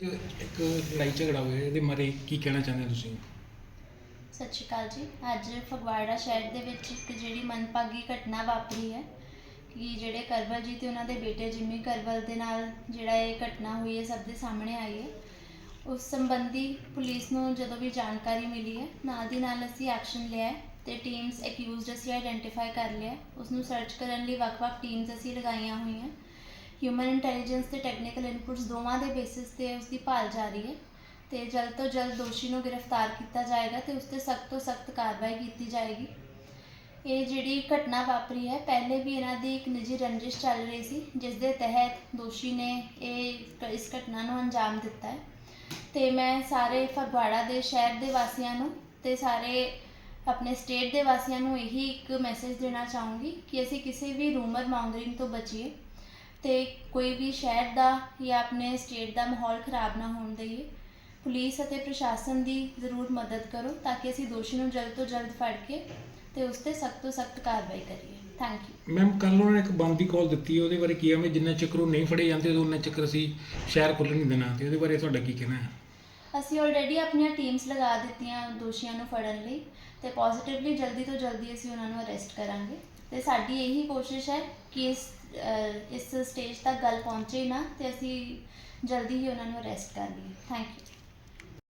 ਇੱਕ ਲੜਾਈ ਝਗੜਾ ਹੋਇਆ, ਇਹਦੇ ਬਾਰੇ ਕੀ ਕਹਿਣਾ ਚਾਹੁੰਦੇ ਹੋ ਤੁਸੀਂ? ਸਤਿ ਸ਼੍ਰੀ ਅਕਾਲ ਜੀ। ਅੱਜ ਫਗਵਾੜਾ ਸ਼ਹਿਰ ਦੇ ਵਿੱਚ ਇੱਕ ਜਿਹੜੀ ਮੰਦਭਾਗੀ ਘਟਨਾ ਵਾਪਰੀ ਹੈ ਕਿ ਜਿਹੜੇ ਕਰਵਲ ਜੀ ਤੇ ਉਹਨਾਂ ਦੇ ਬੇਟੇ ਜਿਮੀ ਕਰਵਲ ਦੇ ਨਾਲ ਜਿਹੜਾ ਇਹ ਘਟਨਾ ਹੋਈ ਹੈ, ਸਭ ਦੇ ਸਾਹਮਣੇ ਆਈ ਹੈ। ਉਸ ਸੰਬੰਧੀ ਪੁਲਿਸ ਨੂੰ ਜਦੋਂ ਵੀ ਜਾਣਕਾਰੀ ਮਿਲੀ ਹੈ, ਨਾਲ ਦੀ ਨਾਲ ਅਸੀਂ ਐਕਸ਼ਨ ਲਿਆ ਹੈ ਤੇ ਟੀਮਸ ਅਕਿਊਜ਼ਡ ਅਸੀਂ ਆਇਡੈਂਟੀਫਾਈ ਕਰ ਲਿਆ ਹੈ। ਉਸ ਨੂੰ ਸਰਚ ਕਰਨ ਲਈ ਵੱਖ-ਵੱਖ ਟੀਮਸ ਅਸੀਂ ਲਗਾਈਆਂ ਹੋਈਆਂ। ਹਿਊਮਨ ਇੰਟੈਲੀਜੈਂਸ ਤੇ ਟੈਕਨੀਕਲ ਇਨਪੁਟਸ ਦੋਵਾਂ ਦੇ ਬੇਸਿਸ ਤੇ ਉਸ ਦੀ ਭਾਲ ਜਾਰੀ ਹੈ ਤੇ ਜਲਦ ਤੋਂ ਜਲਦ ਦੋਸ਼ੀ ਨੂੰ ਗ੍ਰਿਫਤਾਰ ਕੀਤਾ ਜਾਏਗਾ ਤੇ ਉਸ ਤੇ ਸਖਤ ਤੋਂ ਸਖਤ ਕਾਰਵਾਈ ਕੀਤੀ ਜਾਏਗੀ। ਇਹ ਜਿਹੜੀ ਘਟਨਾ ਵਾਪਰੀ ਹੈ, ਪਹਿਲੇ ਵੀ ਇਹਨਾਂ ਦੀ ਇੱਕ ਨਿੱਜੀ ਰੰਜਿਸ਼ ਚੱਲ ਰਹੀ ਸੀ, ਜਿਸ ਦੇ ਤਹਿਤ ਦੋਸ਼ੀ ਨੇ ਇਹ ਇਸ ਘਟਨਾ ਨੂੰ ਅੰਜਾਮ ਦਿੱਤਾ ਹੈ। ਤੇ ਮੈਂ ਸਾਰੇ ਫਗਵਾੜਾ ਦੇ ਸ਼ਹਿਰ ਦੇ ਵਾਸੀਆਂ ਨੂੰ ਤੇ ਸਾਰੇ ਆਪਣੇ ਸਟੇਟ ਦੇ ਵਾਸੀਆਂ ਨੂੰ ਇਹੀ ਇੱਕ ਮੈਸੇਜ ਦੇਣਾ ਚਾਹੂੰਗੀ ਕਿ ਅਸੀਂ ਕਿਸੇ ਵੀ ਰੂਮਰ ਮੌਂਗਰਿੰਗ ਤੋਂ ਬਚੀਏ। ਤੇ ਕੋਈ ਵੀ ਸ਼ਹਿਰ ਦਾ ਜਾਂ ਆਪਣੇ ਸਟੇਟ ਦਾ ਮਾਹੌਲ ਖਰਾਬ ਨਾ ਹੋਣ ਦੇਈਏ। ਪੁਲਿਸ ਅਤੇ ਪ੍ਰਸ਼ਾਸਨ ਦੀ ਜ਼ਰੂਰ ਮਦਦ ਕਰੋ ਤਾਂ ਕਿ ਅਸੀਂ ਦੋਸ਼ੀ ਨੂੰ ਜਲਦ ਤੋਂ ਜਲਦ ਫੜ ਕੇ ਤੇ ਉਸ ਤੇ ਸਖਤ ਤੋਂ ਸਖਤ ਕਾਰਵਾਈ ਕਰੀਏ। ਥੈਂਕ ਯੂ ਮੈਮ ਕੱਲ ਉਹਨਾਂ ਨੇ ਇੱਕ ਬੰਦ ਦੀ ਕਾਲ ਦਿੱਤੀ ਹੈ ਉਹਦੇ ਬਾਰੇ ਕੀ ਆ ਮੈਂ ਜਿੰਨਾ ਚੱਕਰ ਉਹ ਨਹੀਂ ਫੜੇ ਜਾਂਦੇ ਉਹਨਾਂ ਚੱਕਰ ਅਸੀਂ ਸ਼ਹਿਰ ਖੁੱਲ੍ਹਣ ਨਹੀਂ ਦੇਣਾ ਤੇ ਉਹਦੇ ਬਾਰੇ ਤੁਹਾਡਾ ਕੀ ਕਹਿਣਾ ਹੈ? ਅਸੀਂ ਆਲਰੇਡੀ ਆਪਣੀਆਂ ਟੀਮਸ ਲਗਾ ਦਿੱਤੀਆਂ ਦੋਸ਼ੀਆਂ ਨੂੰ ਫੜਨ ਲਈ ਤੇ ਪੋਜ਼ਿਟਿਵਲੀ ਜਲਦੀ ਤੋਂ ਜਲਦੀ ਅਸੀਂ ਉਹਨਾਂ ਨੂੰ ਅਰੈਸਟ ਕਰਾਂਗੇ। ਤੇ ਸਾਡੀ ਇਹੀ ਕੋਸ਼ਿਸ਼ ਹੈ ਕਿ ਇਸ ਇਸ ਸਟੇਜ ਤੱਕ ਗੱਲ ਪਹੁੰਚੇ ਨਾ ਤੇ ਅਸੀਂ ਜਲਦੀ ਹੀ ਉਹਨਾਂ ਨੂੰ ਅਰੈਸਟ ਕਰ ਲਈਏ। Thank you